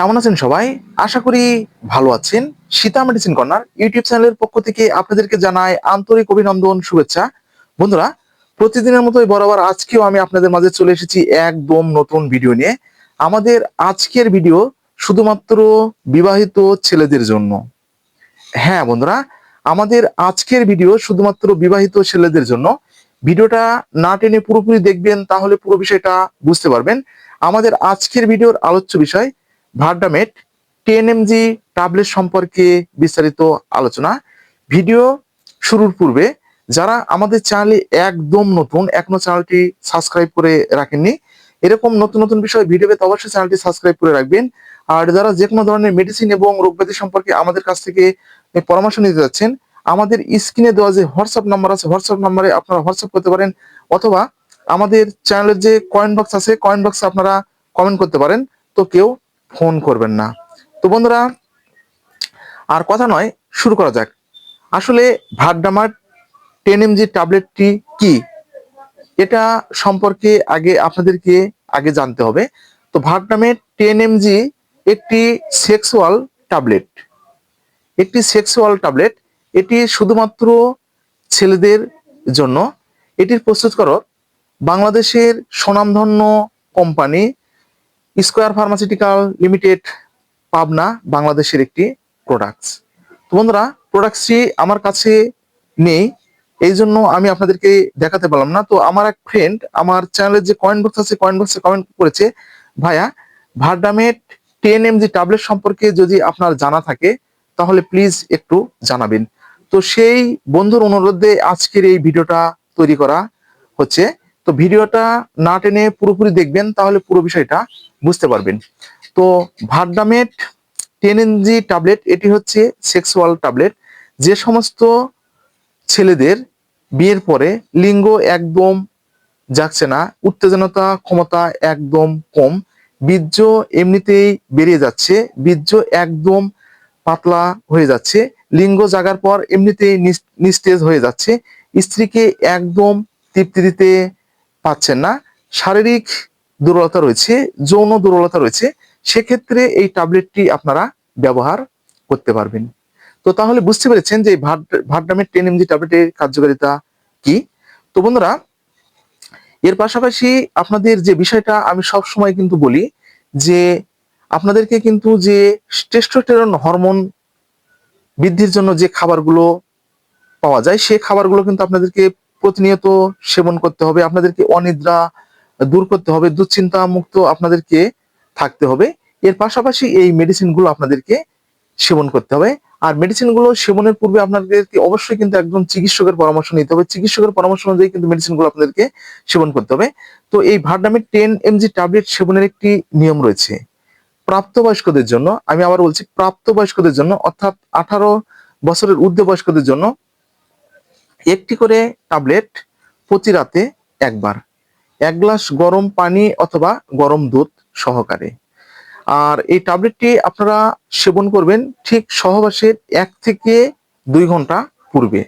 কেমন আছেন সবাই? আশা করি ভালো আছেন। সীতা মেডিসিন কর্নার ইউটিউব চ্যানেলের পক্ষ থেকে আপনাদেরকে জানাই আন্তরিক অভিনন্দন, শুভেচ্ছা। বন্ধুরা, প্রতিদিনের মতোই বরাবর আজকেও আমি আপনাদের মাঝে চলে এসেছি একদম নতুন ভিডিও নিয়ে। আমাদের আজকের ভিডিও শুধুমাত্র বিবাহিত ছেলেদের জন্য। হ্যাঁ বন্ধুরা, আমাদের আজকের ভিডিও শুধুমাত্র বিবাহিত ছেলেদের জন্য। ভিডিওটা না টেনে পুরোপুরি দেখবেন, তাহলে পুরো বিষয়টা বুঝতে পারবেন। আমাদের আজকের ভিডিওর আলোচ্য বিষয় ভার্ডামেট টেন ট্যাবলেট সম্পর্কে বিস্তারিত আলোচনা। ভিডিও শুরুর পূর্বে যারা আমাদের চ্যানেলে একদম নতুন, এখনও চ্যানেলটি সাবস্ক্রাইব করে রাখেননি, এরকম নতুন নতুন বিষয় ভিডিও পেতে অবশ্যই চ্যানেলটি সাবস্ক্রাইব করে রাখবেন। আর যারা যে কোনো ধরনের মেডিসিন এবং রোগব্যাধি সম্পর্কে আমাদের কাছ থেকে পরামর্শ নিতে যাচ্ছেন, আমাদের স্ক্রিনে দেওয়া যে হোয়াটসঅ্যাপ নাম্বার আছে, হোয়াটসঅ্যাপ নাম্বারে আপনারা হোয়াটসঅ্যাপ করতে পারেন অথবা আমাদের চ্যানেলের যে কয়েন বক্স আছে, কয়েন বক্সে আপনারা কমেন্ট করতে পারেন। তো কেউ ফোন করবেন না। তো বন্ধুরা, আর কথা নয়, শুরু করা যাক। আসলে ভাড্ডামার টেন এমজি ট্যাবলেটটি কি? এটা সম্পর্কে আগে আপনাদেরকে আগে জানতে হবে। তো ভাড্ডামের টেন এমজি একটি সেক্সুয়াল ট্যাবলেট। একটি সেক্সুয়াল ট্যাবলেট, এটি শুধুমাত্র ছেলেদের জন্য। এটির প্রস্তুতকারক বাংলাদেশের স্বনামধন্য company Square Pharmaceutical Limited Pabna বাংলাদেশের একটি প্রোডাক্টস তো বন্ধুরা প্রোডাক্টসটি আমার কাছে নেই এই জন্য আমি আপনাদেরকে দেখাতে পারলাম না। তো আমার এক ফ্রেন্ড আমার চ্যানেলের যে কয়েন বক্স আছে কয়েন বক্সে কমেন্ট করেছে, ভাইয়া ভার্ডামেট টেন এমজি ট্যাবলেট সম্পর্কে যদি আপনার জানা থাকে, তাহলে প্লিজ একটু জানাবেন। তো সেই বন্ধুর অনুরোধে আজকের এই ভিডিওটা তৈরি করা হচ্ছে। তো ভিডিওটা না টেনে পুরোপুরি দেখবেন, তাহলে পুরো বিষয়টা বুঝতে পারবেন। তো ভার্ডামেট টেন এনজি ট্যাবলেট, এটি হচ্ছে সেক্সুয়াল ট্যাবলেট। যে সমস্ত ছেলেদের বিয়ের পরে লিঙ্গ একদম যাচ্ছে না, উত্তেজনতা, ক্ষমতা একদম কম, বীর্য এমনিতেই বেরিয়ে যাচ্ছে, বীর্য একদম পাতলা হয়ে যাচ্ছে, লিঙ্গ জাগার পর এমনিতেই নিস্তেজ হয়ে যাচ্ছে, স্ত্রীকে একদম তৃপ্তি দিতে পাচ্ছেন না, শারীরিক দুর্বলতা রয়েছে, যৌন দুর্বলতা রয়েছে, সেক্ষেত্রে এই ট্যাবলেটটি আপনারা ব্যবহার করতে পারবেন। তো তাহলে বুঝতে পেরেছেন যে ভার্ডামের টেন এমজি ট্যাবলেটের কার্যকারিতা কি? তো বন্ধুরা, এর পাশাপাশি আপনাদের যে বিষয়টা আমি সব সময় কিন্তু বলি যে আপনাদেরকে কিন্তু যে টেস্টোস্টেরন হরমোন বৃদ্ধির জন্য যে খাবারগুলো পাওয়া যায় সেই খাবারগুলো কিন্তু আপনাদেরকে প্রতিনিয়ত সেবন করতে হবে। আপনাদেরকে অনিদ্রা দূর করতে হবে দুশ্চিন্তা মুক্ত আপনাদেরকে থাকতে হবে। এর পাশাপাশি এই মেডিসিনগুলো আপনাদেরকে সেবন করতে হবে। আর মেডিসিনগুলো সেবনের পূর্বে আপনাদেরকে অবশ্যই কিন্তু একজন চিকিৎসকের পরামর্শ নিতে হবে। চিকিৎসকের পরামর্শ অনুযায়ী কিন্তু মেডিসিনগুলো আপনাদেরকে সেবন করতে হবে। তো এই ভার্ডামের টেন এমজি ট্যাবলেট সেবনের একটি নিয়ম রয়েছে। প্রাপ্তবয়স্কদের জন্য, আমি আবার বলছি প্রাপ্তবয়স্কদের জন্য, অর্থাৎ আঠারো বছরের ঊর্ধ্ব বয়স্কদের জন্য একটি করে ট্যাবলেট প্রতি রাতে একবার। এক গ্লাস গরম পানি অথবা গরম দুধ সহকারে। আর এই ট্যাবলেটটি আপনারা সেবন করবেন ঠিক সহবাসের এক থেকে দুই ঘণ্টা পূর্বে।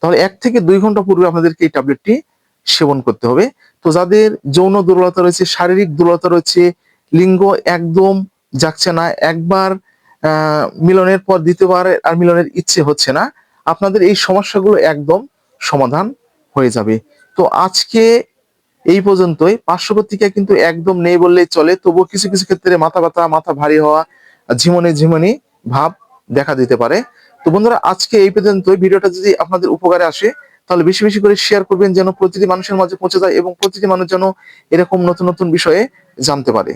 তাহলে এক থেকে দুই ঘণ্টা পূর্বে আপনাদেরকে এই ট্যাবলেটটি সেবন করতে হবে। তো যাদের যৌন দুর্বলতা রয়েছে, শারীরিক দুর্বলতা রয়েছে, লিঙ্গ একদম যাচ্ছে না, একবার মিলনের পর দ্বিতীয়বার আর মিলনের ইচ্ছে হচ্ছে না, আপনাদের এই সমস্যাগুলো একদম সমাধান হয়ে যাবে। তো আজকে এই পর্যন্তই। পার্শ্ববর্তীকে কিন্তু একদম নেই বললেই চলে। তবুও কিছু কিছু ক্ষেত্রে মাথা ব্যথা মাথা ভারী হওয়া, ঝিমনি ঝিমনি ভাব দেখা দিতে পারে। তো বন্ধুরা, আজকে এই পর্যন্ত ভিডিওটা যদি আপনাদের উপকারে আসে, তাহলে বেশি বেশি করে শেয়ার করবেন যেন প্রতিটি মানুষের মাঝে পৌঁছে যায় এবং প্রতিটি মানুষ যেন এরকম নতুন নতুন বিষয়ে জানতে পারে।